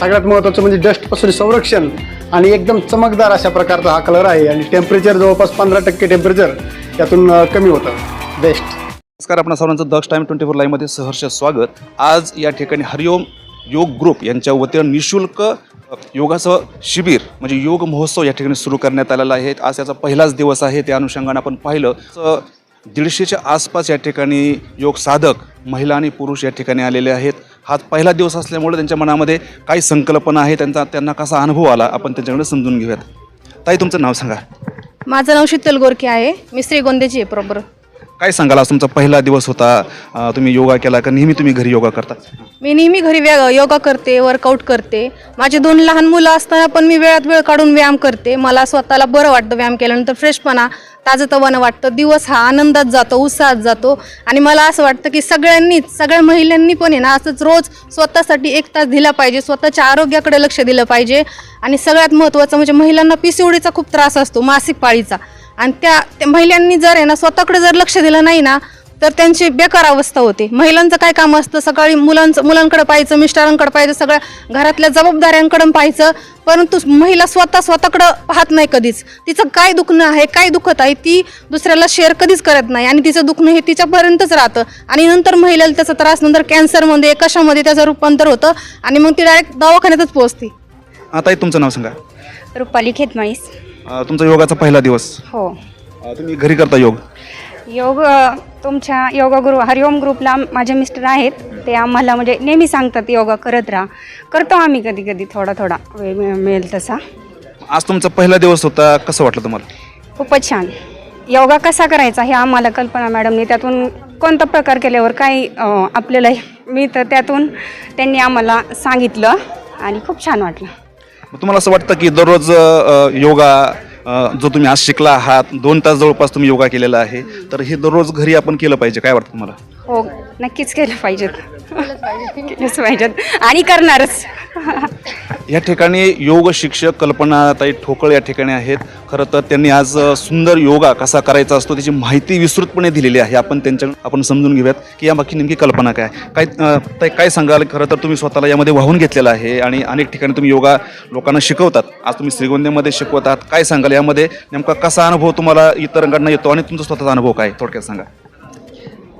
सगळ्यात महत्त्वाचं म्हणजे डस्टपासून संरक्षण आणि एकदम चमकदार अशा प्रकारचा हा कलर आहे. आणि टेम्परेचर जवळपास पंधरा टक्के टेम्परेचर यातून कमी होतं. बेस्ट नमस्कार आपण सर्वांचं दक्ष टाईम ट्वेंटी फोर लाईव्हमध्ये सहर्ष स्वागत. आज या ठिकाणी हरिओम योग ग्रुप यांच्या वतीनं निशुल्क योगाचं शिबिर म्हणजे योग महोत्सव या ठिकाणी सुरू करण्यात आलेला आहे. आज याचा पहिलाच दिवस आहे. त्या अनुषंगाने आपण पाहिलं तर दीडशेच्या आसपास या ठिकाणी योग साधक महिला आणि पुरुष या ठिकाणी आलेले आहेत. हा पहिला दिवस असल्यामुळे त्यांच्या मनामध्ये काही संकल्पना आहे त्यांचा त्यांना कसा अनुभव आला आपण त्यांच्याकडे समजून घेऊयात. ताई तुमचं नाव सांगा. माझं नाव शीतल गोरखे आहे. मी श्रीगोंद्याची आहे प्रॉपर काय सांगाल आज तुमचा पहिला दिवस होता? तुम्ही योगा केला का? नेहमी तुम्ही घरी योगा करता? मी नेहमी घरी व्या योगा करते वर्कआउट करते. माझे दोन लहान मुलं असताना पण मी वेळात वेळ काढून व्यायाम करते. मला स्वतःला बरं वाटतं व्यायाम केल्यानंतर फ्रेशपणा. ताजंतवानं वाटतं दिवस हा आनंदात जातो उत्साहात जातो. आणि मला असं वाटतं की सगळ्यांनीच सगळ्या महिलांनी पण आहे ना असंच रोज स्वतःसाठी एक तास दिला पाहिजे स्वतःच्या आरोग्याकडे लक्ष दिलं पाहिजे. आणि सगळ्यात महत्त्वाचं म्हणजे महिलांना पिसिओडीचा खूप त्रास असतो मासिक पाळीचा. आणि त्या त्या महिलांनी जर आहे ना स्वतःकडे जर लक्ष दिलं नाही ना तर त्यांची बेकार अवस्था होते. महिलांचं काय काम असतं? सकाळी मुलांचं मुलांकडे पाहायचं मिस्टरांकडे पाहायचं सगळ्या घरातल्या जबाबदाऱ्यांकडे पाहायचं. परंतु महिला स्वतः स्वतःकडं पाहत नाही कधीच. तिचं काय दुखणं आहे काय दुखत आहे ती दुसऱ्याला शेअर कधीच करत नाही. आणि तिचं दुखणं हे तिच्यापर्यंतच राहतं. आणि नंतर महिलेला त्याचा त्रास नंतर कॅन्सरमध्ये कशामध्ये त्याचं रूपांतर होतं. आणि मग ती डायरेक्ट दवाखान्यातच पोहोचते. ताई तुमचं नाव सांगा. रुपाली खेतमाळीस. अं, तुमचा योगाचा पहिला दिवस. हो. तुम्ही घरी करता योग? योग तुमच्या योगा गुरु हरिओम ग्रुपला माझे मिस्टर आहेत. ते आम्हाला म्हणजे नेहमी सांगतात योगा करत राहा. करतो आम्ही कधी कधी थोडा थोडा वेळ मिळ- मिळेल तसा. आज तुमचा पहिला दिवस होता कसं वाटलं तुम्हाला? खूपच छान. योगा कसा करायचा हे आम्हाला कल्पना मॅडमनी त्यातून कोणता प्रकार केल्यावर काय अ, आपल्याला मी तर त्यातून त्यांनी आम्हाला सांगितलं आणि खूप छान वाटलं. मग तुम्हाला असं वाटतं की दररोज अं, योगा जो तुम्ही आज शिकला आहात दोन तास जवळपास तुम्ही योगा केलेला आहे तर हे दररोज घरी आपण केलं पाहिजे काय वाटतं तुम्हाला? हो नक्कीच केलं पाहिजेत. केलंच पाहिजेत. आणि करणारच. या ठिकाणी योग शिक्षक कल्पनाताई ठोकळ या ठिकाणी आहेत. खरं तर त्यांनी आज सुंदर योगा कसा करायचा असतो त्याची माहिती विस्तृतपणे दिलेली आहे. आपण त्यांच्या आपण समजून घेऊयात की यामागची नेमकी कल्पना काय? काय ताई काय सांगाल? खरं तर तुम्ही स्वतःला यामध्ये वाहून घेतलेलं आहे आणि अनेक ठिकाणी तुम्ही योगा लोकांना शिकवतात. आज तुम्ही श्रीगोंद्यामध्ये शिकवत आहात काय सांगाल? यामध्ये नेमका कसा अनुभव तुम्हाला इतरांकडनं येतो आणि तुमचा स्वतःचा अनुभव काय? थोडक्यात सांगा.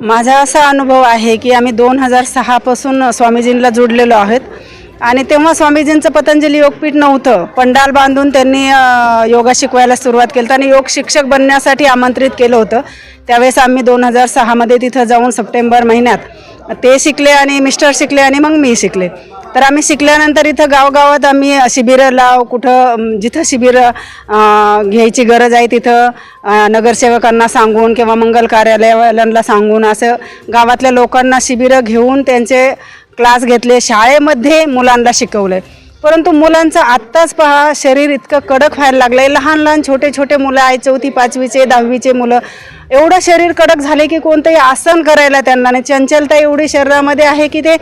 माझा असा अनुभव आहे की आम्ही दोन हजार सहापासून स्वामीजींना जोडलेलो आहोत. आणि तेव्हा स्वामीजींचं पतंजली योगपीठ नव्हतं. पंडाल बांधून त्यांनी योगा शिकवायला सुरुवात केली. आणि योग शिक्षक बनण्यासाठी आमंत्रित केलं होतं. त्यावेळेस आम्ही दोन हजार सहामध्ये तिथं जाऊन सप्टेंबर महिन्यात ते शिकले आणि मिस्टर शिकले आणि मग मी शिकले. तर आम्ही शिकल्यानंतर इथं गावगावात आम्ही शिबिरं लाव कुठं जिथं शिबिरं घ्यायची गरज आहे तिथं नगरसेवकांना सांगून किंवा मंगल कार्यालयाला सांगून असं गावातल्या लोकांना शिबिरं घेऊन त्यांचे क्लास घेतले शाळेमध्ये मुलांना शिकवलं परंतु मुलांचं आत्ताच पहा शरीर इतकं कडक व्हायला लागलं आहे लहान लहान छोटे छोटे मुलं आहे चौथी पाचवीचे दहावीचे मुलं. एवढं शरीर कडक झाले की कोणतंही आसन करायला त्यांना नाही. चंचलता एवढी शरीरामध्ये आहे की ते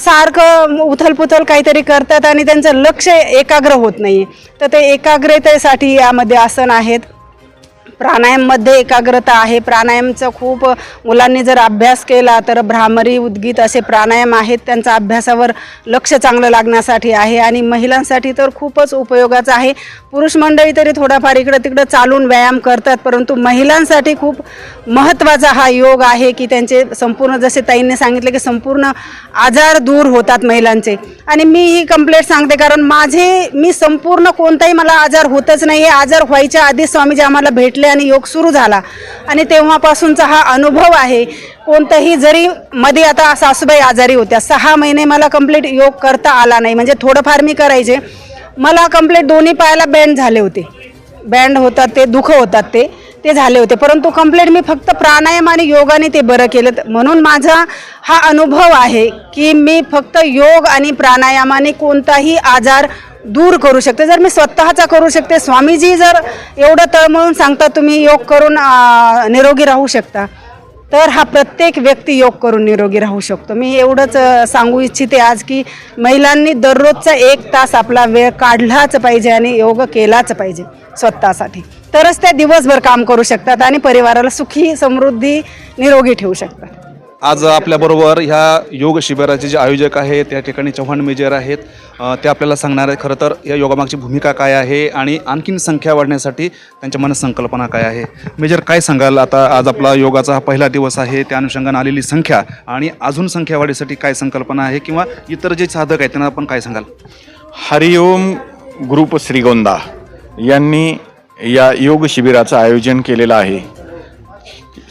सारखं उथलपुथल काहीतरी करतात आणि त्यांचं लक्ष एकाग्र होत नाही तर ते एकाग्रतेसाठी यामध्ये आसन आहेत. प्राणायाममध्ये एकाग्रता आहे. प्राणायामचा खूप मुलांनी जर अभ्यास केला तर भ्रामरी उद्गीत असे प्राणायाम आहेत त्यांचा अभ्यासावर लक्ष चांगलं लागण्यासाठी आहे आणि महिलांसाठी तर खूपच उपयोगाचं आहे. पुरुष मंडळी तरी थोडाफार इकडं तिकडं चालून व्यायाम करतात परंतु महिलांसाठी खूप महत्त्वाचा हा योग आहे की त्यांचे संपूर्ण जसे ताईंनी सांगितले की संपूर्ण आजार दूर होतात महिलांचे. आणि मी ही कंप्लेंट सांगते कारण माझे मी संपूर्ण कोणताही मला आजार होतच नाही आजार व्हायच्या आधी स्वामीजी आम्हाला भेटले आणि योग सुरू झाला. आणि तेव्हापासूनचा हा अनुभव आहे. कोणतंही जरी मध्ये आता सासूबाई आजारी होत्या सहा महिने मला कंप्लीट योग करता आला नाही. म्हणजे थोडंफार मी करायचे. मला कंप्लीट दोन्ही पायाला बँड झाले होते. बँड होतात ते दुःख होतात ते ते झाले होते. परंतु कंप्लीट मी फक्त प्राणायाम आणि योगाने ते बरं केलं. म्हणून माझा हा अनुभव आहे की मी फक्त योग आणि प्राणायामाने कोणताही आजार दूर करू शकते. जर मी स्वतःचा करू शकते स्वामीजी जर एवढं तळमळून सांगता तुम्ही योग करून निरोगी राहू शकता. तर हा प्रत्येक व्यक्ती योग करून निरोगी राहू शकतो. मी एवढंच सांगू इच्छिते आज की महिलांनी दररोजचा एक तास आपला वेळ काढलाच पाहिजे आणि योग केलाच पाहिजे स्वतःसाठी. तरच त्या दिवसभर काम करू शकतात आणि परिवाराला सुखी समृद्धी निरोगी ठेवू शकतात. आज आपल्याबरोबर ह्या योग शिबिराचे जे आयोजक आहेत त्या ठिकाणी चव्हाण मेजर आहेत. ते आपल्याला सांगणार आहेत खरं तर या योगामागची भूमिका काय आहे आणि आणखीन संख्या वाढण्यासाठी त्यांच्या मनात संकल्पना काय आहे. मेजर काय सांगाल? आता आज आपला योगाचा हा पहिला दिवस आहे त्या अनुषंगाने आलेली संख्या आणि अजून संख्या वाढीसाठी काय संकल्पना आहे किंवा इतर जे साधक आहेत त्यांना आपण काय सांगाल? हरिओम ग्रुप श्रीगोंदा यांनी या योग शिबिराचं आयोजन केलेलं आहे.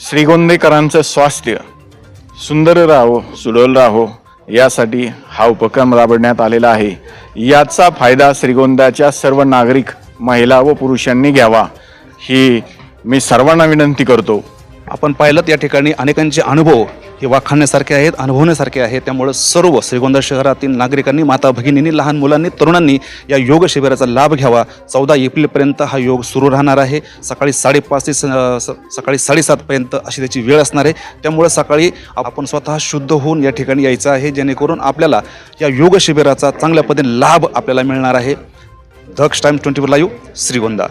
श्रीगोंदेकरांचं स्वास्थ्य सुंदर राहो सुडोल राहो यासाठी हा उपक्रम राबवण्यात आलेला आहे. याचा फायदा श्रीगोंद्याच्या सर्व नागरिक महिला व पुरुषांनी घ्यावा. ही मी सर्वांना विनंती करतो. आपण पाहिलं या ठिकाणी अनेकांचे अनुभव. हे वाखाणण्यासारखे आहेत अनुभवण्यासारखे आहेत. त्यामुळे सर्व श्रीगोंदा शहरातील नागरिकांनी माता भगिनींनी लहान मुलांनी तरुणांनी या योग शिबिराचा लाभ घ्यावा. चौदा एप्रिलपर्यंत हा योग सुरू राहणार आहे. सकाळी साडेपाच ते स- स- सकाळी साडेसातपर्यंत अशी त्याची वेळ असणार आहे. त्यामुळे सकाळी आपण स्वतः शुद्ध होऊन या ठिकाणी यायचं आहे. जेणेकरून आपल्याला या योग शिबिराचा चांगल्या पद्धतीने लाभ आपल्याला मिळणार आहे. Daksh times twenty four live Shrigonda.